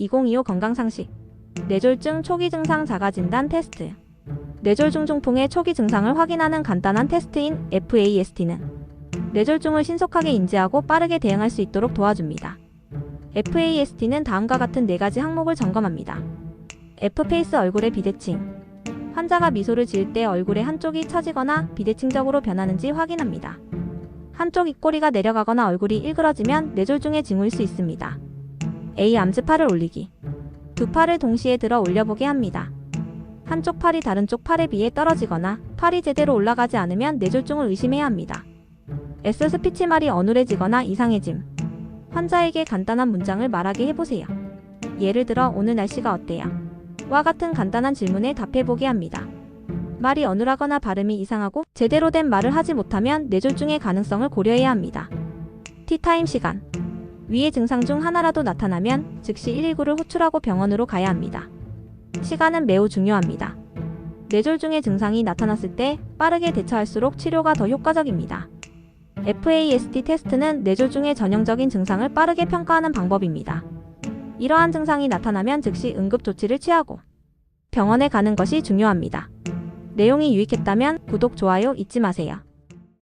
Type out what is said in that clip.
2025 건강상식 뇌졸중 초기 증상 자가 진단 테스트 뇌졸중 중풍의 초기 증상을 확인하는 간단한 테스트인 FAST는 뇌졸중을 신속하게 인지하고 빠르게 대응할 수 있도록 도와줍니다. FAST는 다음과 같은 네 가지 항목을 점검합니다. F페이스 얼굴의 비대칭 환자가 미소를 지을 때 얼굴의 한쪽이 처지거나 비대칭적으로 변하는지 확인합니다. 한쪽 입꼬리가 내려가거나 얼굴이 일그러지면 뇌졸중의 징후일 수 있습니다. A. 암즈 팔을 올리기 두 팔을 동시에 들어 올려보게 합니다. 한쪽 팔이 다른 쪽 팔에 비해 떨어지거나 팔이 제대로 올라가지 않으면 뇌졸중을 의심해야 합니다. S. 스피치 말이 어눌해지거나 이상해짐 환자에게 간단한 문장을 말하게 해보세요. 예를 들어 오늘 날씨가 어때요? 와 같은 간단한 질문에 답해보게 합니다. 말이 어눌하거나 발음이 이상하고 제대로 된 말을 하지 못하면 뇌졸중의 가능성을 고려해야 합니다. 티타임 시간 위의 증상 중 하나라도 나타나면 즉시 119를 호출하고 병원으로 가야 합니다. 시간은 매우 중요합니다. 뇌졸중의 증상이 나타났을 때 빠르게 대처할수록 치료가 더 효과적입니다. FAST 테스트는 뇌졸중의 전형적인 증상을 빠르게 평가하는 방법입니다. 이러한 증상이 나타나면 즉시 응급 조치를 취하고 병원에 가는 것이 중요합니다. 내용이 유익했다면 구독, 좋아요 잊지 마세요.